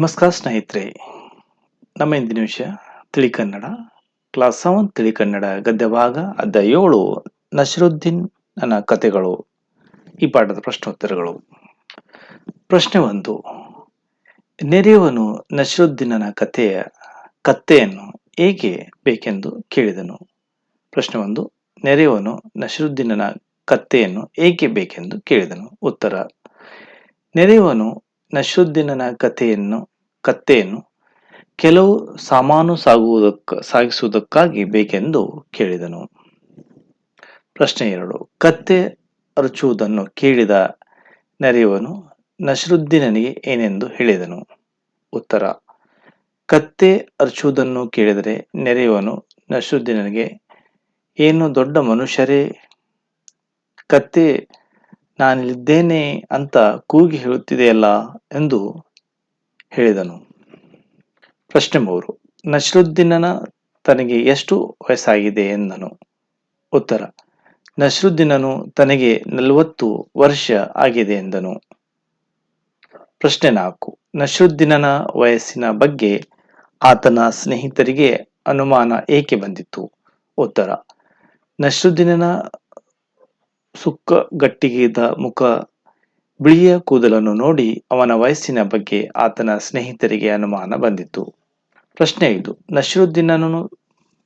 ನಮಸ್ಕಾರ ಸ್ನೇಹಿತರೆ, ನಮ್ಮ ಇಂದಿನ ವಿಷಯ ತಿಳಿ ಕನ್ನಡ, ಕ್ಲಾಸ್ ಸೆವೆನ್ ಗದ್ಯ ಭಾಗ ಅಧ್ಯಾಯ ಏಳು ನಸರುದ್ದೀನ್ ನನ್ನ ಕಥೆಗಳು ಈ ಪಾಠದ ಪ್ರಶ್ನೋತ್ತರಗಳು. ಪ್ರಶ್ನೆ ಒಂದು, ನೆರೆಯವನು ನಸರುದ್ದೀನನ ಕಥೆಯ ಕತ್ತೆಯನ್ನು ಏಕೆ ಬೇಕೆಂದು ಕೇಳಿದನು. ಪ್ರಶ್ನೆ ಒಂದು, ನೆರೆಯವನು ನಸರುದ್ದೀನನ ಕತ್ತೆಯನ್ನು ಏಕೆ ಬೇಕೆಂದು ಕೇಳಿದನು. ಉತ್ತರ, ನೆರೆಯವನು ನಶರುದ್ದೀನನ ಕಥೆಯನ್ನು ಕತ್ತೆಯನ್ನು ಕೆಲವು ಸಾಮಾನು ಸಾಗುವುದಕ್ಕ, ಸಾಗಿಸುವುದಕ್ಕಾಗಿ ಬೇಕೆಂದು ಕೇಳಿದನು. ಪ್ರಶ್ನೆ ಎರಡು. ಕತ್ತೆ ಅರಚುವುದನ್ನು ಕೇಳಿದ ನೆರೆಯವನು ನಶರುದ್ದೀನನಿಗೆ ಏನೆಂದು ಹೇಳಿದನು. ಉತ್ತರ. ಕತ್ತೆ ಅರಚುವುದನ್ನು ಕೇಳಿದರೆ ನೆರೆಯವನು ನಶರುದ್ದೀನನಿಗೆ ಏನು ದೊಡ್ಡ ಮನುಷ್ಯರೇ? ಕತ್ತೆ ನಾನಿಲ್ಲಿದ್ದೇನೆ ಅಂತ ಕೂಗಿ ಹೇಳುತ್ತಿದೆಯಲ್ಲ ಎಂದು ಹೇಳಿದನು. ಪ್ರಶ್ನೆ ಮೂರು. ನಸ್ರುದ್ದೀನನ ತನಗೆ ಎಷ್ಟು ವಯಸ್ಸಾಗಿದೆ ಎಂದನು. ಉತ್ತರ. ನಶ್ರುದ್ದೀನನು ತನಗೆ ನಲವತ್ತು ವರ್ಷ ಆಗಿದೆ ಎಂದನು. ಪ್ರಶ್ನೆ ನಾಲ್ಕು. ನಶ್ರುದ್ದೀನನ ವಯಸ್ಸಿನ ಬಗ್ಗೆ ಆತನ ಸ್ನೇಹಿತರಿಗೆ ಅನುಮಾನ ಏಕೆ ಬಂದಿತ್ತು? ಉತ್ತರ. ನಸರುದ್ದೀನನ ಸುಕ್ಕ ಗಟ್ಟಿಗಿದ ಮುಖ ಬಿಳಿಯ ಕೂದಲನ್ನು ನೋಡಿ ಅವನ ವಯಸ್ಸಿನ ಬಗ್ಗೆ ಆತನ ಸ್ನೇಹಿತರಿಗೆ ಅನುಮಾನ ಬಂದಿತ್ತು. ಪ್ರಶ್ನೆ ಇದು ನಶರುದ್ದೀನನು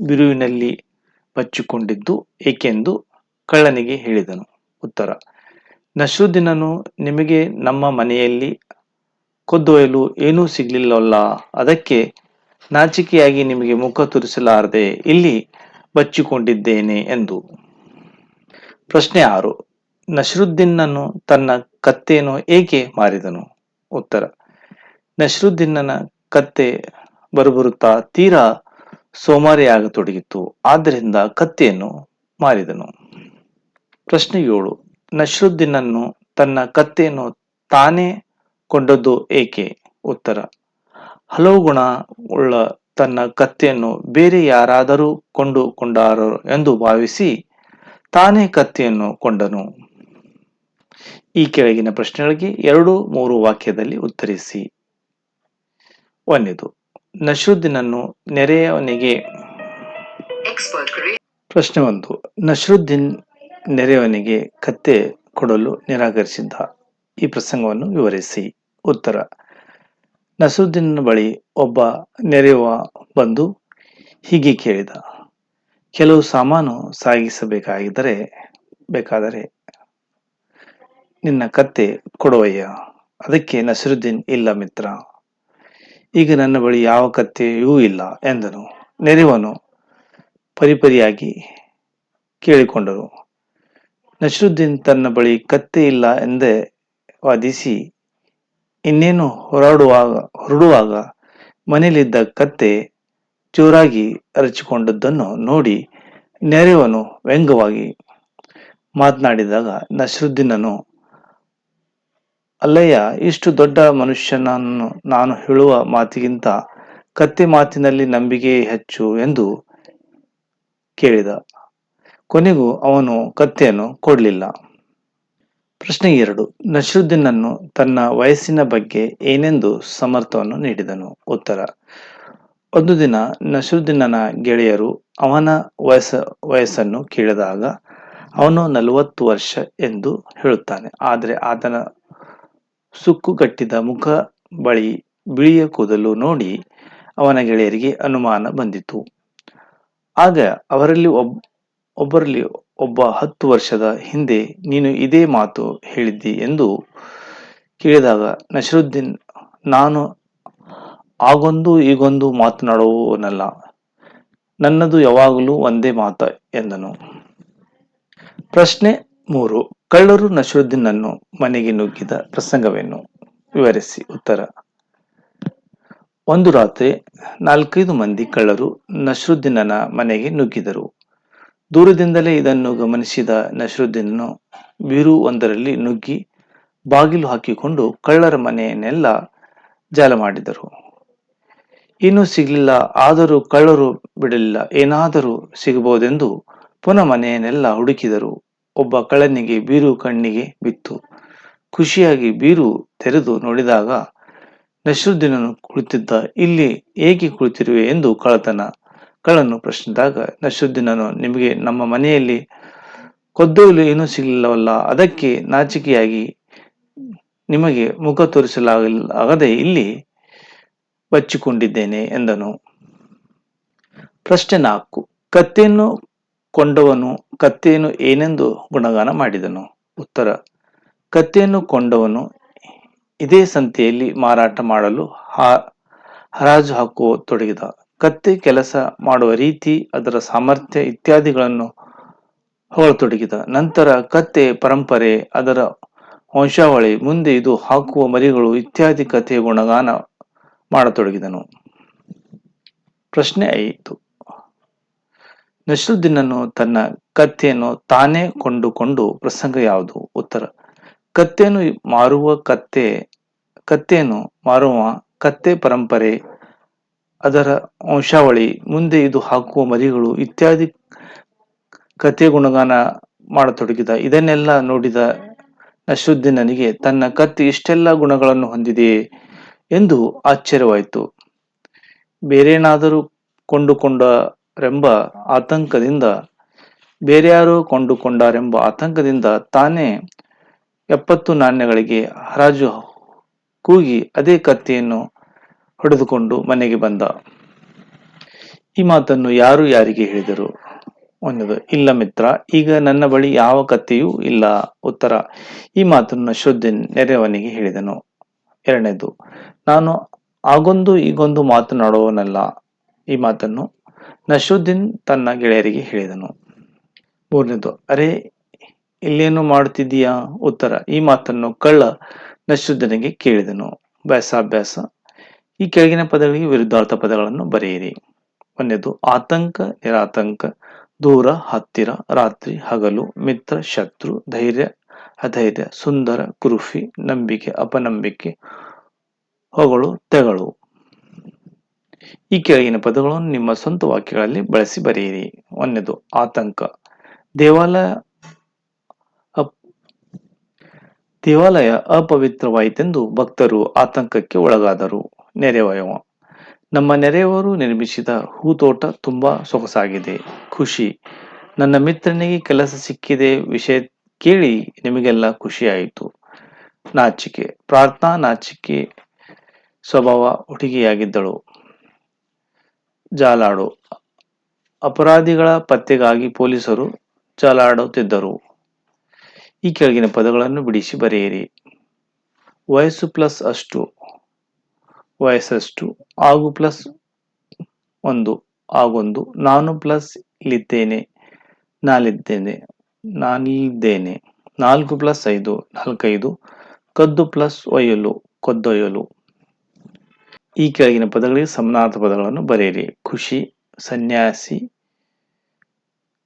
ಬಿರುವಿನಲ್ಲಿ ಬಚ್ಚಿಕೊಂಡಿದ್ದು ಏಕೆಂದು ಕಳ್ಳನಿಗೆ ಹೇಳಿದನು. ಉತ್ತರ, ನಶರುದ್ದೀನನು ನಿಮಗೆ ನಮ್ಮ ಮನೆಯಲ್ಲಿ ಕೊದ್ದೊಯ್ಯಲು ಏನೂ ಸಿಗ್ಲಿಲ್ಲವಲ್ಲ ಅದಕ್ಕೆ ನಾಚಿಕೆಯಾಗಿ ನಿಮಗೆ ಮುಖ ತುರಿಸಲಾರದೆ ಇಲ್ಲಿ ಬಚ್ಚಿಕೊಂಡಿದ್ದೇನೆ ಎಂದು. ಪ್ರಶ್ನೆ ಆರು, ನಶರುದ್ದೀನನು ತನ್ನ ಕತ್ತೆಯನ್ನು ಏಕೆ ಮಾರಿದನು? ಉತ್ತರ, ನಶ್ರುದ್ದೀನ್ನ ಕತ್ತೆ ಬರುಬರುತ್ತಾ ತೀರಾ ಸೋಮಾರಿಯಾಗತೊಡಗಿತ್ತು, ಆದ್ದರಿಂದ ಕತ್ತೆಯನ್ನು ಮಾರಿದನು. ಪ್ರಶ್ನೆ ಏಳು ನಶ್ರುದ್ದೀನನ್ನು ತನ್ನ ಕತ್ತೆಯನ್ನು ತಾನೇ ಕೊಂಡದ್ದು ಏಕೆ? ಉತ್ತರ, ಹಲವು ಗುಣ ಉಳ್ಳ ತನ್ನ ಕತ್ತೆಯನ್ನು ಬೇರೆ ಯಾರಾದರೂ ಕೊಂಡುಕೊಂಡಾರೋ ಎಂದು ಭಾವಿಸಿ ತಾನೇ ಕತ್ತೆಯನ್ನು ಕೊಂಡನು. ಈ ಕೆಳಗಿನ ಪ್ರಶ್ನೆಗಳಿಗೆ ಎರಡು ಮೂರು ವಾಕ್ಯದಲ್ಲಿ ಉತ್ತರಿಸಿ. ಒಂದೇದು ನಶ್ರುದ್ದೀನನ್ನು ನೆರೆಯವನಿಗೆ ಪ್ರಶ್ನೆ ಒಂದು ನಶ್ರುದ್ದೀನ್ ನೆರೆಯವನಿಗೆ ಕತ್ತೆ ಕೊಡಲು ನಿರಾಕರಿಸಿದ್ದ. ಈ ಪ್ರಸಂಗವನ್ನು ವಿವರಿಸಿ. ಉತ್ತರ ನಸರುದ್ದೀನ್ ಬಳಿ ಒಬ್ಬ ನೆರೆಯುವ ಬಂದು ಹೀಗೆ ಕೇಳಿದ ಕೆಲವು ಸಾಮಾನು ಸಾಗಿಸಬೇಕಾಗಿದ್ದರೆ ಬೇಕಾದರೆ ನಿನ್ನ ಕತ್ತೆ ಕೊಡುವಯ್ಯ, ಅದಕ್ಕೆ ನಸರುದ್ದೀನ್ ಇಲ್ಲ ಮಿತ್ರ. ಈಗ ನನ್ನ ಬಳಿ ಯಾವ ಕತ್ತೆಯೂ ಇಲ್ಲ ಎಂದನು. ನೆರೆವನು ಪರಿಪರಿಯಾಗಿ ಕೇಳಿಕೊಂಡರು. ನಸರುದ್ದೀನ್ ತನ್ನ ಬಳಿ ಕತ್ತೆ ಇಲ್ಲ ಎಂದೇ ವಾದಿಸಿ, ಇನ್ನೇನು ಹೊರಡುವಾಗ ಹೊರಡುವಾಗ ಮನೆಯಲ್ಲಿದ್ದ ಕತ್ತೆ ಜೋರಾಗಿ ಅರಚಿಕೊಂಡದ್ದನ್ನು ನೋಡಿ ನೆರೆಯವನು ವ್ಯಂಗ್ಯವಾಗಿ ಮಾತನಾಡಿದಾಗ ನಸರುದ್ದೀನನು ಅಲ್ಲಯ್ಯ, ಇಷ್ಟು ದೊಡ್ಡ ಮನುಷ್ಯನನ್ನು ನಾನು ಹೇಳುವ ಮಾತಿಗಿಂತ ಕತ್ತೆ ಮಾತಿನಲ್ಲಿ ನಂಬಿಕೆ ಹೆಚ್ಚು ಎಂದು ಕೇಳಿದ. ಕೊನೆಗೂ ಅವನು ಕತ್ತೆಯನ್ನು ಕೊಡಲಿಲ್ಲ. ಪ್ರಶ್ನೆ ಎರಡು. ನಶರುದ್ದೀನನ್ನು ತನ್ನ ವಯಸ್ಸಿನ ಬಗ್ಗೆ ಏನೆಂದು ಸಮರ್ಥವನ್ನು ನೀಡಿದನು? ಉತ್ತರ. ಒಂದು ದಿನ ನಶರುದ್ದೀನನ ಗೆಳೆಯರು ಅವನ ವಯಸ್ಸ, ವಯಸ್ಸನ್ನು ಕೇಳಿದಾಗ ಅವನು ನಲವತ್ತು ವರ್ಷ ಎಂದು ಹೇಳುತ್ತಾನೆ. ಆದರೆ ಆತನ ಸುಕ್ಕುಗಟ್ಟಿದ ಮುಖ ಬಳಿ ಬಿಳಿಯ ಕೂದಲು ನೋಡಿ ಅವನ ಗೆಳೆಯರಿಗೆ ಅನುಮಾನ ಬಂದಿತು. ಆಗ ಅವರಲ್ಲಿ ಒಬ್, ಒಬ್ಬರಲ್ಲಿ ಒಬ್ಬ ಹತ್ತು ವರ್ಷದ ಹಿಂದೆ ನೀನು ಇದೇ ಮಾತು ಹೇಳಿದ್ದಿ ಎಂದು ಕೇಳಿದಾಗ ನಶರುದ್ದೀನ್, ನಾನು ಆಗೊಂದು ಈಗೊಂದು ಮಾತನಾಡುವವನಲ್ಲ, ನನ್ನದು ಯಾವಾಗಲೂ ಒಂದೇ ಮಾತ ಎಂದನು. ಪ್ರಶ್ನೆ ಮೂರು. ಕಳ್ಳರು ನಶರುದ್ದೀನನ್ನು ಮನೆಗೆ ನುಗ್ಗಿದ ಪ್ರಸಂಗವೇನು? ವಿವರಿಸಿ. ಉತ್ತರ. ಒಂದು ರಾತ್ರಿ ನಾಲ್ಕೈದು ಮಂದಿ ಕಳ್ಳರು ನಶರುದ್ದೀನನ ಮನೆಗೆ ನುಗ್ಗಿದರು. ದೂರದಿಂದಲೇ ಇದನ್ನು ಗಮನಿಸಿದ ನಶರುದ್ದೀನನು ಬೀರು ಒಂದರಲ್ಲಿ ನುಗ್ಗಿ ಬಾಗಿಲು ಹಾಕಿಕೊಂಡು ಕಳ್ಳರ ಮನೆಯನ್ನೆಲ್ಲ ಜಾಲ ಮಾಡಿದರು. ಇನ್ನೂ ಸಿಗಲಿಲ್ಲ, ಆದರೂ ಕಳ್ಳರು ಬಿಡಲಿಲ್ಲ. ಏನಾದರೂ ಸಿಗಬಹುದೆಂದು ಪುನಃ ಮನೆಯನ್ನೆಲ್ಲ ಹುಡುಕಿದರು. ಒಬ್ಬ ಕಳನಿಗೆ ಬೀರು ಕಣ್ಣಿಗೆ ಬಿತ್ತು. ಖುಷಿಯಾಗಿ ಬೀರು ತೆರೆದು ನೋಡಿದಾಗ ನಶ್ರುದ್ದೀನನು ಕುಳಿತಿದ್ದ. ಇಲ್ಲಿ ಏಕೆ ಕುಳಿತಿರುವೆ ಎಂದು ಕಳತನ ಕಳನ್ನು ಪ್ರಶ್ನಿಸಿದಾಗ, ನಶ್ರುದ್ದೀನನು, ನಿಮಗೆ ನಮ್ಮ ಮನೆಯಲ್ಲಿ ಕೊದ್ದೊಯ್ಯಲು ಏನೂ ಸಿಗಲಿಲ್ಲವಲ್ಲ, ಅದಕ್ಕೆ ನಾಚಿಕೆಯಾಗಿ ನಿಮಗೆ ಮುಖ ತೋರಿಸಲಾಗದೆ ಇಲ್ಲಿ ಬಚ್ಚಿಕೊಂಡಿದ್ದೇನೆ ಎಂದನು. ಪ್ರಶ್ನೆ ನಾಲ್ಕು, ಕತ್ತೆಯನ್ನು ಕೊಂಡವನು ಕತ್ತೆಯನ್ನು ಏನೆಂದು ಗುಣಗಾನ ಮಾಡಿದನು? ಉತ್ತರ, ಕತ್ತೆಯನ್ನು ಕೊಂಡವನು ಇದೇ ಸಂತೆಯಲ್ಲಿ ಮಾರಾಟ ಮಾಡಲು ಹರಾಜು ಹಾಕುವ ತೊಡಗಿದ. ಕತ್ತೆ ಕೆಲಸ ಮಾಡುವ ರೀತಿ ಅದರ ಸಾಮರ್ಥ್ಯ ಇತ್ಯಾದಿಗಳನ್ನು ಹೊಗಳತೊಡಗಿದ. ನಂತರ ಕತ್ತೆ ಪರಂಪರೆ, ಅದರ ವಂಶಾವಳಿ, ಮುಂದೆ ಇದು ಹಾಕುವ ಮರಿಗಳು ಇತ್ಯಾದಿ ಕಥೆಯ ಗುಣಗಾನ ಮಾಡತೊಡಗಿದನು. ಪ್ರಶ್ನೆ ಐದು. ನಶ್ರುದ್ದೀನನು ತನ್ನ ಕತ್ತೆಯನ್ನು ತಾನೇ ಕೊಂಡುಕೊಂಡು ಪ್ರಸಂಗ ಯಾವುದು? ಉತ್ತರ, ಕತ್ತೆಯನ್ನು ಮಾರುವ ಕತ್ತೆ, ಕತ್ತೆಯನ್ನು ಮಾರುವ ಕತ್ತೆ ಪರಂಪರೆ, ಅದರ ವಂಶಾವಳಿ, ಮುಂದೆ ಇದು ಹಾಕುವ ಮರಿಗಳು ಇತ್ಯಾದಿ ಕತೆ ಗುಣಗಾನ ಮಾಡತೊಡಗಿದ. ಇದನ್ನೆಲ್ಲ ನೋಡಿದ ನಶುದ್ದೀನನಿಗೆ ತನ್ನ ಕತ್ತೆ ಇಷ್ಟೆಲ್ಲ ಗುಣಗಳನ್ನು ಹೊಂದಿದೆಯೇ ಎಂದು ಆಶ್ಚರ್ಯವಾಯಿತು. ಬೇರೇನಾದರೂ ಕೊಂಡುಕೊಂಡರೆಂಬ ಆತಂಕದಿಂದ ಬೇರ್ಯಾರೋ ಕೊಂಡುಕೊಂಡಾರೆಂಬ ಆತಂಕದಿಂದ ತಾನೇ ಎಪ್ಪತ್ತು ನಾಣ್ಯಗಳಿಗೆ ಹರಾಜು ಕೂಗಿ ಅದೇ ಕತ್ತಿಯನ್ನು ಹೊಡೆದುಕೊಂಡು ಮನೆಗೆ ಬಂದ. ಈ ಮಾತನ್ನು ಯಾರು ಯಾರಿಗೆ ಹೇಳಿದರು? ಒಂದು ಇಲ್ಲ ಮಿತ್ರ, ಈಗ ನನ್ನ ಬಳಿ ಯಾವ ಕತ್ತೆಯೂ ಇಲ್ಲ. ಉತ್ತರ, ಈ ಮಾತನ್ನು ಶುದ್ಧಿ ನೆರೆಯವನಿಗೆ ಹೇಳಿದನು. ಎರಡನೇದು, ನಾನು ಆಗೊಂದು ಈಗೊಂದು ಮಾತನಾಡುವವನಲ್ಲ. ಈ ಮಾತನ್ನು ನಶುದ್ದೀನ್ ತನ್ನ ಗೆಳೆಯರಿಗೆ ಹೇಳಿದನು. ಮೂರನೇದು, ಅರೆ, ಇಲ್ಲೇನು ಮಾಡುತ್ತಿದ್ದೀಯಾ? ಉತ್ತರ, ಈ ಮಾತನ್ನು ಕಳ್ಳ ನಶುದ್ದನಿಗೆ ಕೇಳಿದನು. ಅಭ್ಯಾಸ ಈ ಕೆಳಗಿನ ಪದಗಳಿಗೆ ವಿರುದ್ಧಾರ್ಥ ಪದಗಳನ್ನು ಬರೆಯಿರಿ. ಒಂದೇದು, ಆತಂಕ, ನಿರಾತಂಕ, ದೂರ, ಹತ್ತಿರ, ರಾತ್ರಿ, ಹಗಲು, ಮಿತ್ರ, ಶತ್ರು, ಧೈರ್ಯ, ಅಧೈರ್ಯ, ಸುಂದರ, ಕುರುಫಿ, ನಂಬಿಕೆ, ಅಪನಂಬಿಕೆ, ಹೊಗಳು, ತೆಗಳು. ಈ ಕೆಳಗಿನ ಪದಗಳನ್ನು ನಿಮ್ಮ ಸ್ವಂತ ವಾಕ್ಯಗಳಲ್ಲಿ ಬಳಸಿ ಬರೆಯಿರಿ. ಒಂದನೇದು, ಆತಂಕ. ದೇವಾಲಯ ದೇವಾಲಯ ಅಪವಿತ್ರವಾಯಿತೆಂದು ಭಕ್ತರು ಆತಂಕಕ್ಕೆ ಒಳಗಾದರು. ನೆರೆವಯವ ನಮ್ಮ ನೆರೆಯವರು ನಿರ್ಮಿಸಿದ ಹೂತೋಟ ತುಂಬಾ ಸೊಗಸಾಗಿದೆ. ಖುಷಿ. ನನ್ನ ಮಿತ್ರನಿಗೆ ಕೆಲಸ ಸಿಕ್ಕಿದೆ ವಿಷಯ ಕೇಳಿ ನಿಮಗೆಲ್ಲ ಖುಷಿಯಾಯಿತು. ನಾಚಿಕೆ. ಪ್ರಾರ್ಥನಾ ನಾಚಿಕೆ ಸ್ವಭಾವ ಹುಡುಗಿಯಾಗಿದ್ದಳು ಜಾಲಾಡು. ಅಪರಾಧಿಗಳ ಪತ್ತೆಗಾಗಿ ಪೊಲೀಸರು ಜಾಲಾಡುತ್ತಿದ್ದರು. ಈ ಕೆಳಗಿನ ಪದಗಳನ್ನು ಬಿಡಿಸಿ ಬರೆಯಿರಿ. ವಯಸ್ಸು ಪ್ಲಸ್ ಅಷ್ಟು ವಯಸ್ಸಷ್ಟು ಆಗು ಪ್ಲಸ್ ಒಂದು, ಆಗೊಂದು, ನಾನು ಪ್ಲಸ್ ಇಲ್ಲಿದ್ದೇನೆ, ನಾಲಿದ್ದೇನೆ, ನಾನಿದ್ದೇನೆ, ನಾಲ್ಕು ಪ್ಲಸ್ ಐದು, ನಾಲ್ಕೈದು, ಕದ್ದು ಪ್ಲಸ್ ಒಯ್ಯಲು, ಕೊದ್ದೊಯ್ಯಲು. ಈ ಕೆಳಗಿನ ಪದಗಳಿಗೆ ಸಮನಾರ್ಥ ಪದಗಳನ್ನು ಬರೆಯಿರಿ. ಖುಷಿ, ಸನ್ಯಾಸಿ,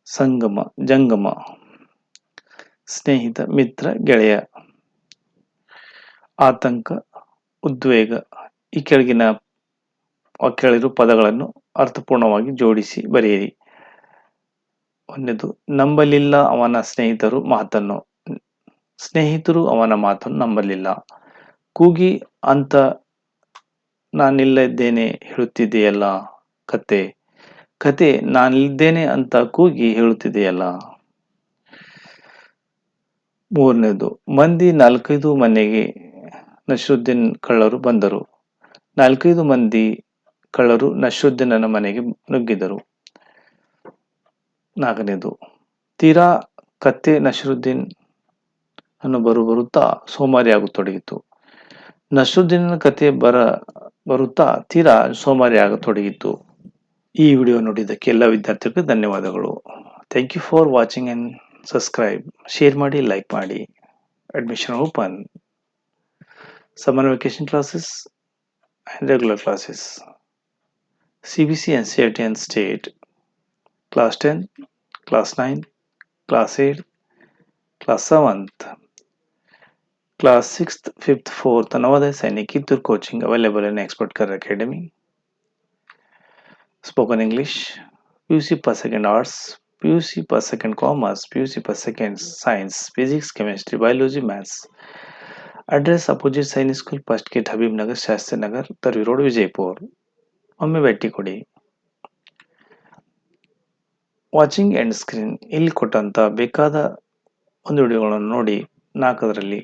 ಸಂಗಮ, ಜಂಗಮ, ಸ್ನೇಹಿತ, ಮಿತ್ರ, ಗೆಳೆಯ, ಆತಂಕ, ಉದ್ವೇಗ ಈ ಕೆಳಗಿನ ಕೆಳಗಿರುವ ಪದಗಳನ್ನು ಅರ್ಥಪೂರ್ಣವಾಗಿ ಜೋಡಿಸಿ ಬರೆಯಿರಿ. ಒಂದನೇದು, ನಂಬಲಿಲ್ಲ ಅವನ ಸ್ನೇಹಿತರು ಮಾತನ್ನು. ಸ್ನೇಹಿತರು ಅವನ ಮಾತನ್ನು ನಂಬಲಿಲ್ಲ. ಕೂಗಿ ಅಂತ ನಾನಿಲ್ಲ ಇದ್ದೇನೆ ಹೇಳುತ್ತಿದೆಯಲ್ಲ ಕತೆ. ಕತೆ ನಾನಿದ್ದೇನೆ ಅಂತ ಕೂಗಿ ಹೇಳುತ್ತಿದೆಯಲ್ಲ. ಮೂರನೇದು, ಮಂದಿ ನಾಲ್ಕೈದು ಮನೆಗೆ ನಶರುದ್ದೀನ್ ಕಳ್ಳರು ಬಂದರು. ನಾಲ್ಕೈದು ಮಂದಿ ಕಳ್ಳರು ನಶರುದ್ದೀನನ ಮನೆಗೆ ನುಗ್ಗಿದರು. ನಾಲ್ಕನೇದು, ತೀರಾ ಕತ್ತೆ ನಶರುದ್ದೀನ್ ಅನ್ನು ಬರು ಬರುತ್ತಾ ಸೋಮಾರಿಯಾಗತೊಡಗಿತು. ನಶರುದ್ದೀನ ಕತೆ ಬರ ಬರುತ್ತಾ? ತೀರಾ ಸೋಮಾರಿಯಾಗತೊಡಗಿತು ಈ ವಿಡಿಯೋ ನೋಡಿದ್ದಕ್ಕೆ ಎಲ್ಲ ವಿದ್ಯಾರ್ಥಿಗಳಿಗೆ ಧನ್ಯವಾದಗಳು. Thank you for watching and subscribe share ಮಾಡಿ ಲೈಕ್ ಮಾಡಿ. ಅಡ್ಮಿಷನ್ ಓಪನ್ summer ಸಿ classes ಸಿ regular classes. Cbc ಟಿ and state. Class 10 class 9 class 8 class 7th class 6th 5th 4th Navodaya Sainik Kittur coaching available in Expert Career Academy spoken English UC per second arts PUC per second commerce, PUC per second science, physics, chemistry, biology, maths, address opposite Sainik school first gate Habib Nagar Shastri Nagar Torvi road Vijayapur ಒಮ್ಮೆ ಭೇಟಿ ಕೊಡಿ watching end screen ಇಲ್ಲಿ ಕೊಟ್ಟಂತ ಬೇಕಾದ ಒಂದು ವಿಡಿಯೋಗಳನ್ನು ನೋಡಿ ನಾಲ್ಕದರಲ್ಲಿ